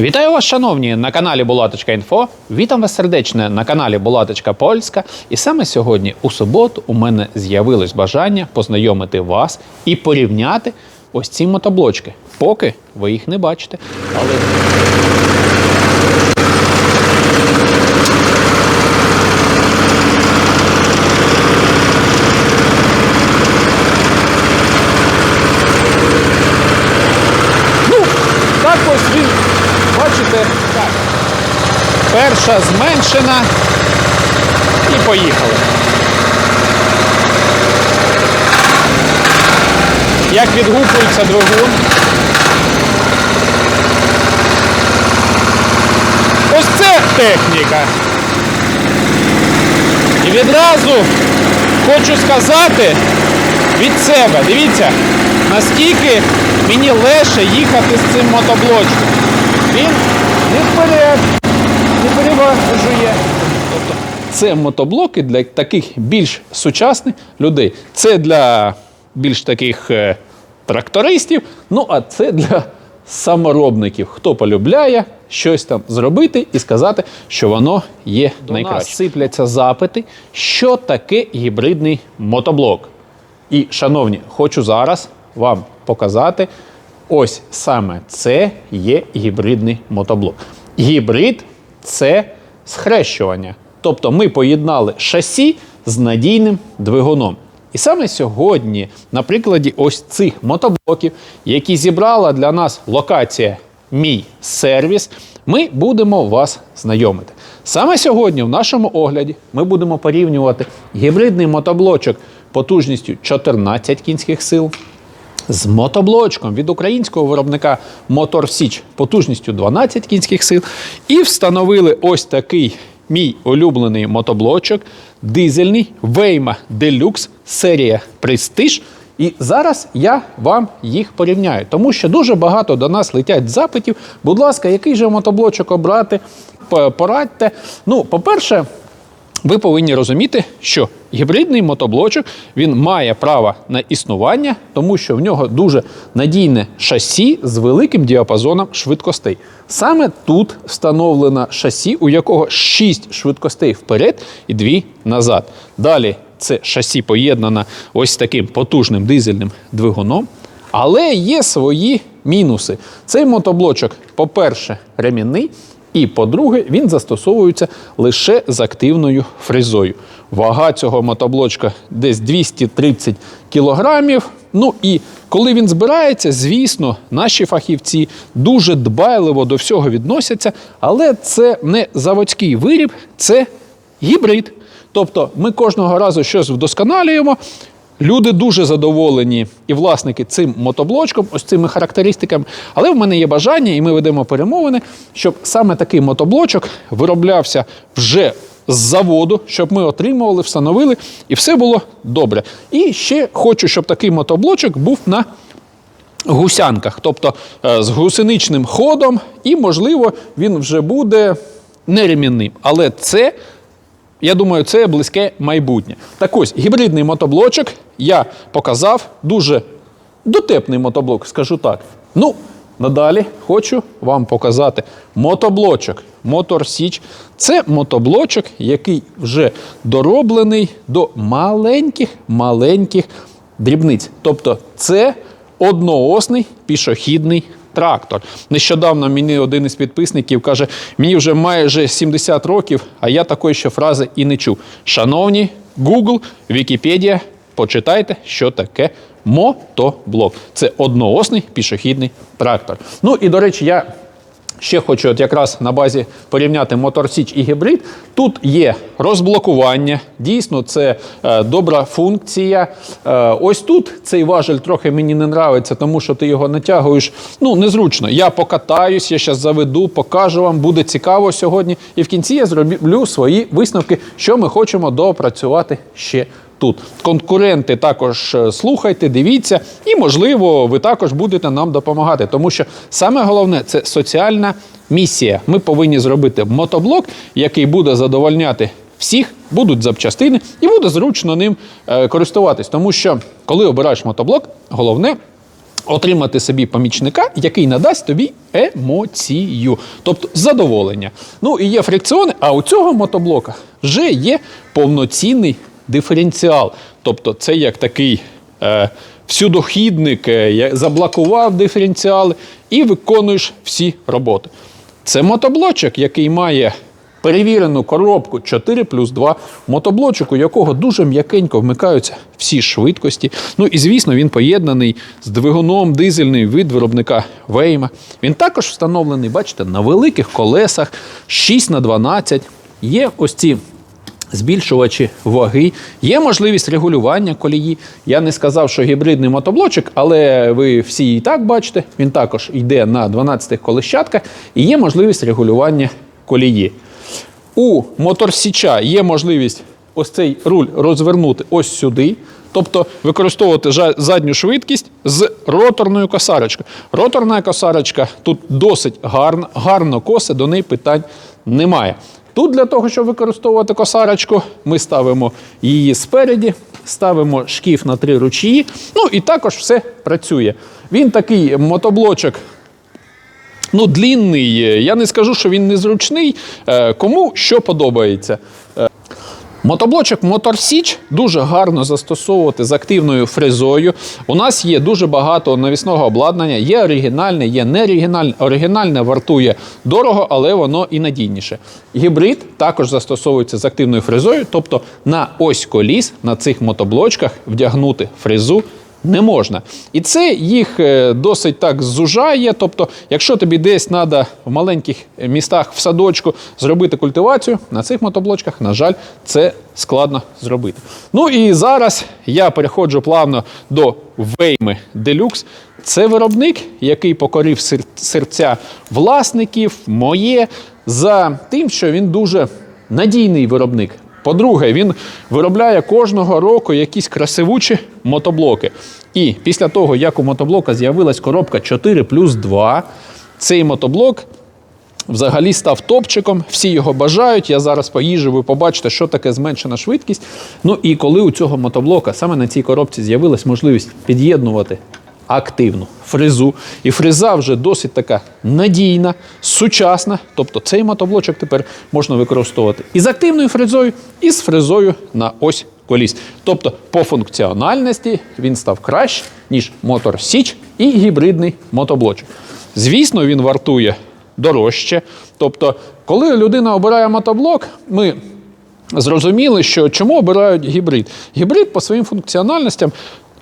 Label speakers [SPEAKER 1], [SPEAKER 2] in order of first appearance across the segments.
[SPEAKER 1] Вітаю вас, шановні, на каналі Булаточка.Інфо. Вітам вас сердечне на каналі Булаточка Польська. І саме сьогодні, у суботу, у мене з'явилось бажання познайомити вас і порівняти ось ці мотоблочки. Поки ви їх не бачите. Але Ну, так ось він, бачите, так. Перша зменшена і поїхали. Як відгукується двигун. Ось це техніка. І відразу хочу сказати від себе, дивіться, наскільки мені легше їхати з цим мотоблочком. Він не вперед, не переважує. Тобто це мотоблоки для таких більш сучасних людей. Це для більш таких е, трактористів, ну а це для саморобників, хто полюбляє щось там зробити і сказати, що воно є найкраще. Нас сипляться запити, що таке гібридний мотоблок. І, шановні, хочу зараз вам показати. Ось саме це є гібридний мотоблок. Гібрид це схрещування. Тобто ми поєднали шасі з надійним двигуном. І саме сьогодні, на прикладі ось цих мотоблоків, які зібрала для нас локація Мій сервіс, ми будемо вас знайомити. Саме сьогодні в нашому огляді ми будемо порівнювати гібридний мотоблочок потужністю 14 кінських сил з мотоблочком від українського виробника Мотор Січ потужністю 12 кінських сил. І встановили ось такий мій улюблений мотоблочок, дизельний Вейма Deluxe серія Prestige. І зараз я вам їх порівняю, тому що дуже багато до нас летять запитів. Будь ласка, який же мотоблочок обрати? Порадьте. Ну, по-перше, ви повинні розуміти, що гібридний мотоблочок він має право на існування, тому що в нього дуже надійне шасі з великим діапазоном швидкостей. Саме тут встановлено шасі, у якого 6 швидкостей вперед і 2 назад. Далі це шасі поєднано ось таким потужним дизельним двигуном. Але є свої мінуси. Цей мотоблочок, по-перше, ремінний. І по-друге, він застосовується лише з активною фрезою. Вага цього мотоблочка десь 230 кілограмів. Ну і коли він збирається, звісно, наші фахівці дуже дбайливо до всього відносяться, але це не заводський виріб, це гібрид. Тобто ми кожного разу щось вдосконалюємо. Люди дуже задоволені і власники цим мотоблочком, ось цими характеристиками. Але в мене є бажання, і ми ведемо перемовини, щоб саме такий мотоблочок вироблявся вже з заводу, щоб ми отримували, встановили, і все було добре. І ще хочу, щоб такий мотоблочок був на гусянках, тобто е, з гусеничним ходом, і, можливо, він вже буде неремінним. Але це я думаю, це близьке майбутнє. Так ось, гібридний мотоблочок я показав дуже дотепний мотоблок, скажу так. Ну, надалі хочу вам показати мотоблочок Мотор Січ. Це мотоблочок, який вже дороблений до маленьких-маленьких дрібниць. Тобто, це одноосний пішохідний трактор. Нещодавно мені один із підписників каже: мені вже майже 70 років, а я такої ще фрази і не чув. Шановні, Google, Вікіпедія, почитайте, що таке мотоблок. Це одноосний пішохідний трактор. Ну і до речі, я. Ще хочу от якраз на базі порівняти Мотор Січ і гібрид. Тут є розблокування, дійсно, це е, добра функція. Е, ось тут цей важель трохи мені не нравиться, тому що ти його натягуєш ну, незручно. Я покатаюсь, я зараз заведу, покажу вам, буде цікаво сьогодні. І в кінці я зроблю свої висновки, що ми хочемо доопрацювати ще тут. Конкуренти також е, слухайте, дивіться, і, можливо, ви також будете нам допомагати, тому що саме головне це соціальна місія. Ми повинні зробити мотоблок, який буде задовольняти всіх, будуть запчастини, і буде зручно ним е, користуватись. Тому що, коли обираєш мотоблок, головне отримати собі помічника, який надасть тобі емоцію, тобто задоволення. Ну і є фрикціони, а у цього мотоблока вже є повноцінний диференціал. Тобто, це як такий е, всюдохідник, е, заблокував диференціали і виконуєш всі роботи. Це мотоблочок, який має перевірену коробку 4 плюс 2 мотоблочок, у якого дуже м'якенько вмикаються всі швидкості. Ну і звісно, він поєднаний з двигуном дизельний від виробника Вейма. Він також встановлений, бачите, на великих колесах 6 на 12 Є ось ці збільшувачі ваги, є можливість регулювання колії. Я не сказав, що гібридний мотоблочок, але ви всі і так бачите, він також йде на 12 колещатках і є можливість регулювання колії. У моторсіча є можливість ось цей руль розвернути ось сюди, тобто використовувати задню швидкість з роторною косарочкою. Роторна косарочка тут досить гарна, гарно косе, до неї питань немає. Тут для того, щоб використовувати косарочку, ми ставимо її спереді, ставимо шкіф на три ручії. Ну і також все працює. Він такий мотоблочок Ну, длінний. Я не скажу, що він незручний. Е, Кому що подобається. Мотоблочок Моторсіч дуже гарно застосовувати з активною фрезою. У нас є дуже багато навісного обладнання, є оригінальне, є неоригінальне. Оригінальне вартує дорого, але воно і надійніше. Гібрид також застосовується з активною фрезою, тобто на ось коліс на цих мотоблочках вдягнути фрезу не можна. І це їх е, досить так зужає. Тобто, якщо тобі десь треба в маленьких містах в садочку зробити культивацію, на цих мотоблочках, на жаль, це складно зробити. Ну і зараз я переходжу плавно до Вейми Deluxe. Це виробник, який покорив серця власників, моє, за тим, що він дуже надійний виробник. По-друге, він виробляє кожного року якісь красивучі мотоблоки. І після того, як у мотоблока з'явилась коробка 4 плюс 2, цей мотоблок взагалі став топчиком. Всі його бажають. Я зараз поїжджу, ви побачите, що таке зменшена швидкість. Ну і коли у цього мотоблока саме на цій коробці з'явилась можливість під'єднувати активну фрезу. І фреза вже досить така надійна, сучасна. Тобто цей мотоблочок тепер можна використовувати і з активною фрезою, і з фрезою на ось коліс. Тобто по функціональності він став краще, ніж мотор Січ і гібридний мотоблочок. Звісно, він вартує дорожче. Тобто, коли людина обирає мотоблок, ми зрозуміли, що чому обирають гібрид. Гібрид по своїм функціональностям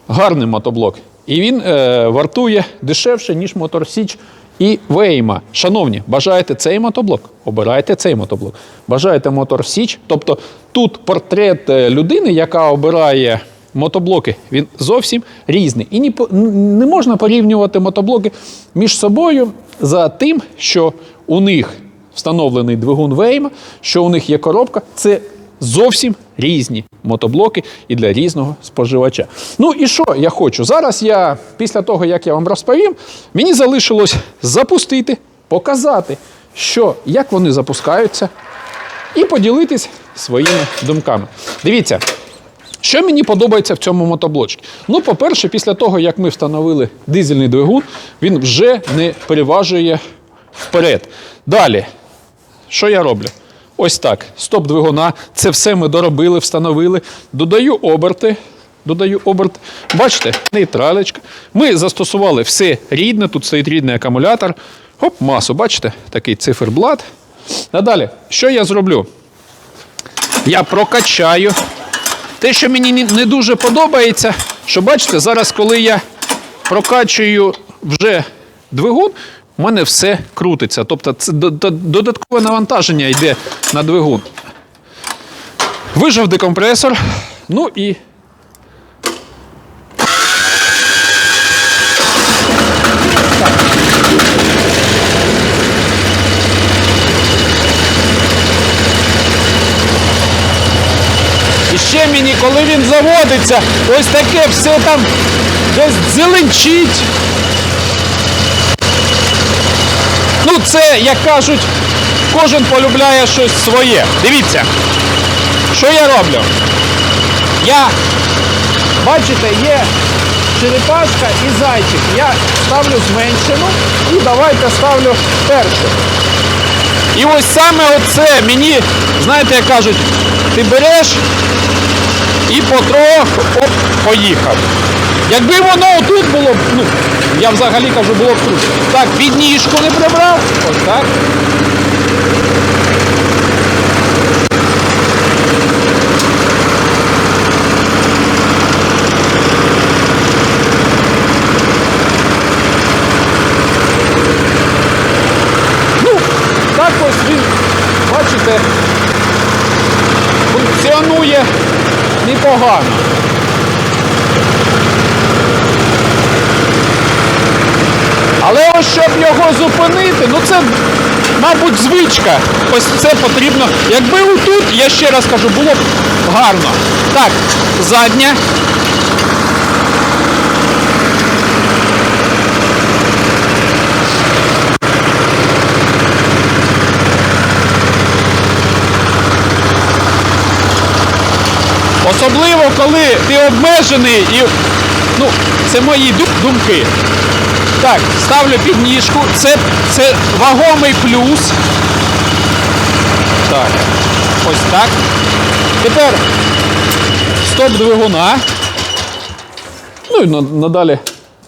[SPEAKER 1] гарний мотоблок. І він е, вартує дешевше, ніж Мотор Січ і Вейма. Шановні, бажаєте цей мотоблок? Обирайте цей мотоблок. Бажаєте Мотор Січ? Тобто тут портрет е, людини, яка обирає мотоблоки, він зовсім різний. І ні не можна порівнювати мотоблоки між собою за тим, що у них встановлений двигун Вейма, що у них є коробка. Це зовсім різні мотоблоки і для різного споживача. Ну і що я хочу? Зараз я, після того, як я вам розповім, мені залишилось запустити, показати, що, як вони запускаються, і поділитись своїми думками. Дивіться. Що мені подобається в цьому мотоблочці? Ну, по-перше, після того, як ми встановили дизельний двигун, він вже не переважує вперед. Далі, що я роблю? Ось так. Стоп двигуна. Це все ми доробили, встановили. Додаю оберти. Додаю оберт. Бачите, нейтралечка. Ми застосували все рідне. Тут стоїть рідний акумулятор. Хоп, масу, бачите, такий циферблат. А далі, що я зроблю? Я прокачаю. Те, що мені не дуже подобається, що бачите, зараз, коли я прокачую вже двигун, у мене все крутиться. Тобто це до- до- додаткове навантаження йде на двигун. Вижав декомпресор. Ну і. І ще мені, коли він заводиться, ось таке все там десь зеленчить. Ну, це, як кажуть, кожен полюбляє щось своє. Дивіться, що я роблю? Я, бачите, є черепашка і зайчик. Я ставлю зменшену і давайте ставлю першу. І ось саме оце мені, знаєте, як кажуть, ти береш і потроху оп, поїхав. Якби воно отут було, ну, я взагалі кажу, було б. Так, підніжку не прибрав. Ось так. Ну, так ось він, бачите, функціонує непогано. Але ось щоб його зупинити, ну це, мабуть, звичка. Ось це потрібно. Якби отут, я ще раз кажу, було б гарно. Так, задня. Особливо, коли ти обмежений і. Ну, це мої думки. Так, ставлю підніжку. Це, це вагомий плюс. Так. Ось так. Тепер стоп двигуна. Ну і надалі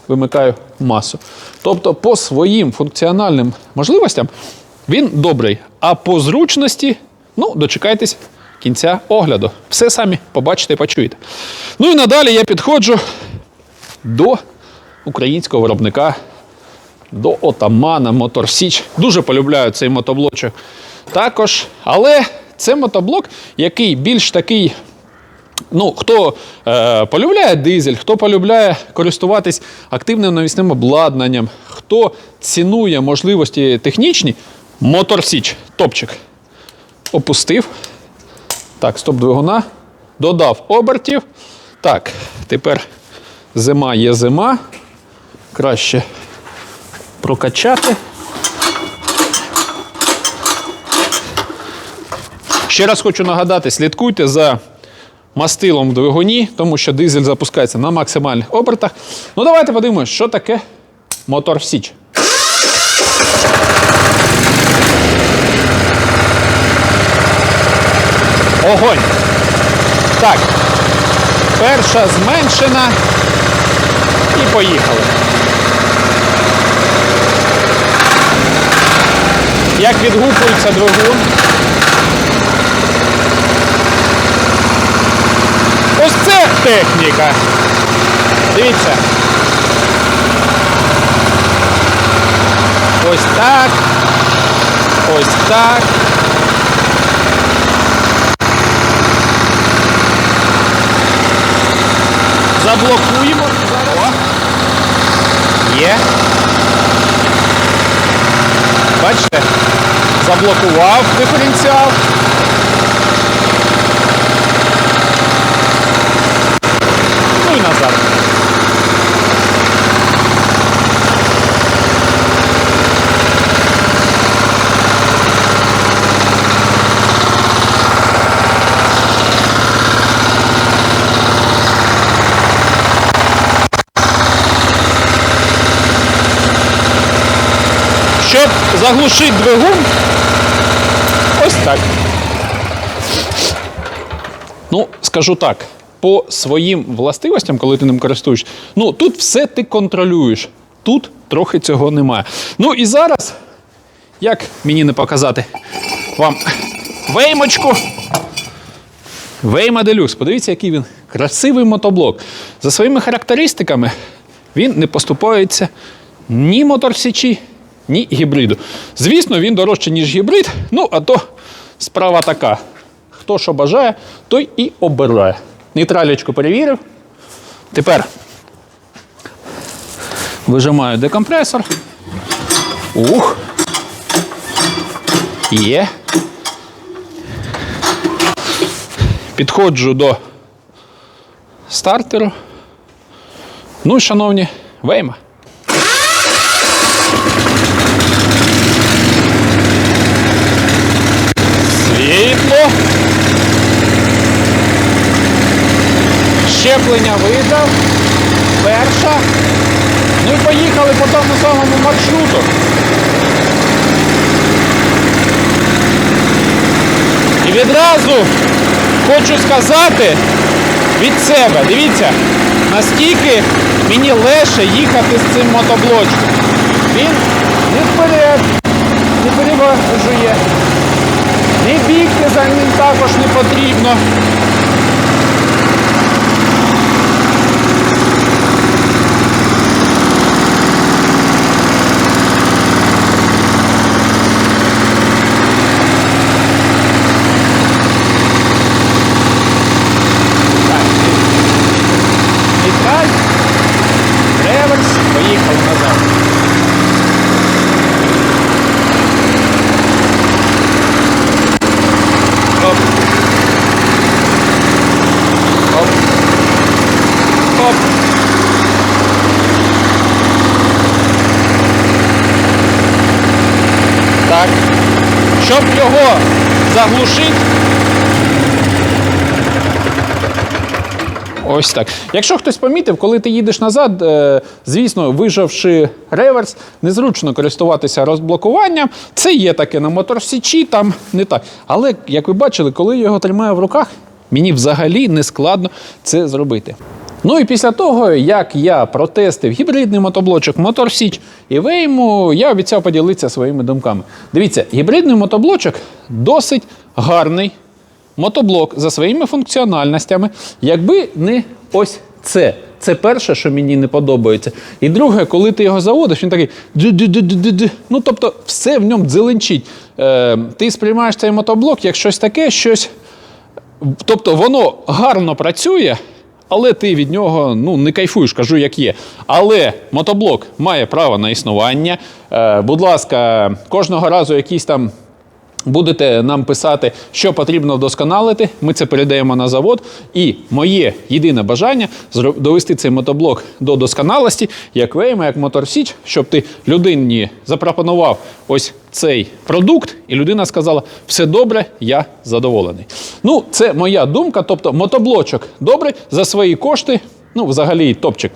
[SPEAKER 1] вимикаю масу. Тобто по своїм функціональним можливостям він добрий. А по зручності, ну, дочекайтесь кінця огляду. Все самі побачите і почуєте. Ну і надалі я підходжу до українського виробника, до Отамана Мотор Січ. Дуже полюбляю цей мотоблочок також. Але це мотоблок, який більш такий. Ну, хто е, полюбляє дизель, хто полюбляє користуватись активним навісним обладнанням, хто цінує можливості технічні, Мотор Січ, топчик. Опустив. Так, стоп двигуна. Додав обертів. Так, тепер зима є зима. Краще прокачати. Ще раз хочу нагадати, слідкуйте за мастилом в двигуні, тому що дизель запускається на максимальних обертах. Ну, давайте подивимося, що таке мотор в Січ. Огонь. Так. Перша зменшена. І поїхали. Як відгукується двигун. Ось це техніка. Дивіться. Ось так. Ось так. Заблокуємо. О. Є. Бачите? Заблокував диференціал. Ну і назад. Щоб заглушити двигун, так. Ну, скажу так, по своїм властивостям, коли ти ним користуєш, ну тут все ти контролюєш. Тут трохи цього немає. Ну і зараз, як мені не показати вам веймочку. Вейма Делюкс. Подивіться, який він красивий мотоблок. За своїми характеристиками він не поступається ні моторсічі, ні гібриду. Звісно, він дорожче, ніж гібрид. Ну, а то справа така. Хто що бажає, той і обирає. Нейтралічку перевірив. Тепер вижимаю декомпресор. Ух. Є. Підходжу до стартеру. Ну, шановні, вейма. Щеплення видав. Перша. Ну і поїхали по тому самому маршруту. І відразу хочу сказати від себе, дивіться, наскільки мені легше їхати з цим мотоблочком. Він не вперед, не переважує, ні бігти за ним також не потрібно. Так, Нейтраль, реверс, поїхали назад. Оп. Оп. Оп. Так. Щоб його заглушити, Ось так. Якщо хтось помітив, коли ти їдеш назад, е, звісно, вижавши реверс, незручно користуватися розблокуванням. Це є таке на моторсічі, там не так. Але, як ви бачили, коли я його тримаю в руках, мені взагалі не складно це зробити. Ну і після того, як я протестив гібридний мотоблочок Мотор Січ і Вейму, я обіцяв поділитися своїми думками. Дивіться, гібридний мотоблочок досить гарний мотоблок за своїми функціональностями, якби не ось це. Це перше, що мені не подобається. І друге, коли ти його заводиш, він такий ду-ду-ду-ду-ду. Ну, тобто, все в ньому дзеленчить. Е, ти сприймаєш цей мотоблок як щось таке, щось. Тобто воно гарно працює, але ти від нього ну, не кайфуєш, кажу, як є. Але мотоблок має право на існування. Е, будь ласка, кожного разу якісь там. Будете нам писати, що потрібно вдосконалити. Ми це передаємо на завод. І моє єдине бажання довести цей мотоблок до досконалості, як Вейма, як Мотор Січ, щоб ти людині запропонував ось цей продукт, і людина сказала: все добре, я задоволений. Ну, це моя думка. Тобто, мотоблочок добрий за свої кошти. Ну, взагалі, топчик.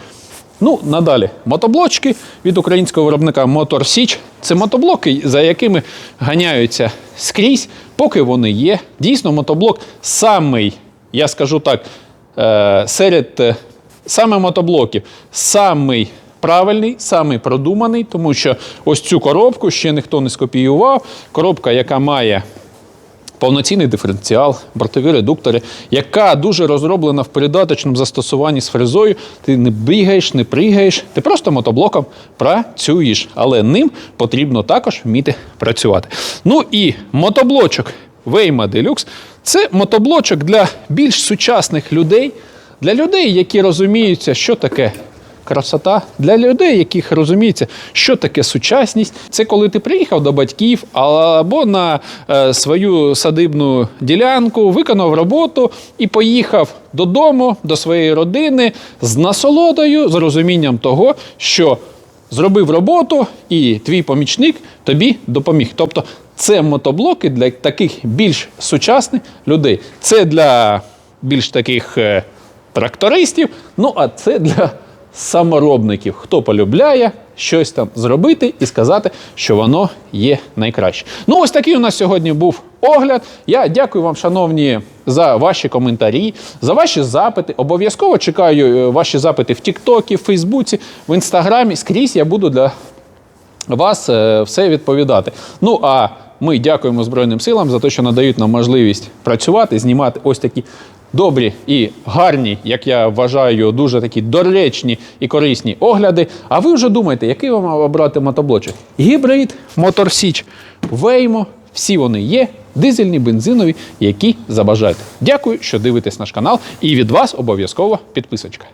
[SPEAKER 1] Ну, надалі мотоблочки від українського виробника Мотор Січ. Це мотоблоки, за якими ганяються скрізь, поки вони є. Дійсно, мотоблок самий, я скажу так, е, серед е, саме мотоблоків, самий правильний, самий продуманий, тому що ось цю коробку ще ніхто не скопіював. Коробка, яка має повноцінний диференціал, бортові редуктори, яка дуже розроблена в передаточному застосуванні з фрезою. Ти не бігаєш, не пригаєш, ти просто мотоблоком працюєш, але ним потрібно також вміти працювати. Ну і мотоблочок Waymo Deluxe – це мотоблочок для більш сучасних людей, для людей, які розуміються, що таке красота для людей, яких розуміється, що таке сучасність. Це коли ти приїхав до батьків або на е, свою садибну ділянку, виконав роботу і поїхав додому, до своєї родини з насолодою, з розумінням того, що зробив роботу, і твій помічник тобі допоміг. Тобто це мотоблоки для таких більш сучасних людей. Це для більш таких е, трактористів, ну а це для саморобників, хто полюбляє щось там зробити і сказати, що воно є найкраще. Ну, ось такий у нас сьогодні був огляд. Я дякую вам, шановні, за ваші коментарі, за ваші запити. Обов'язково чекаю е, ваші запити в Тіктокі, в Фейсбуці, в Інстаграмі. Скрізь я буду для вас е, все відповідати. Ну а ми дякуємо Збройним силам за те, що надають нам можливість працювати, знімати ось такі добрі і гарні, як я вважаю, дуже такі доречні і корисні огляди. А ви вже думаєте, який вам обрати мотоблочок? Гібрид, моторсіч, веймо. Всі вони є, дизельні, бензинові, які забажаєте. Дякую, що дивитесь наш канал, і від вас обов'язково підписочка.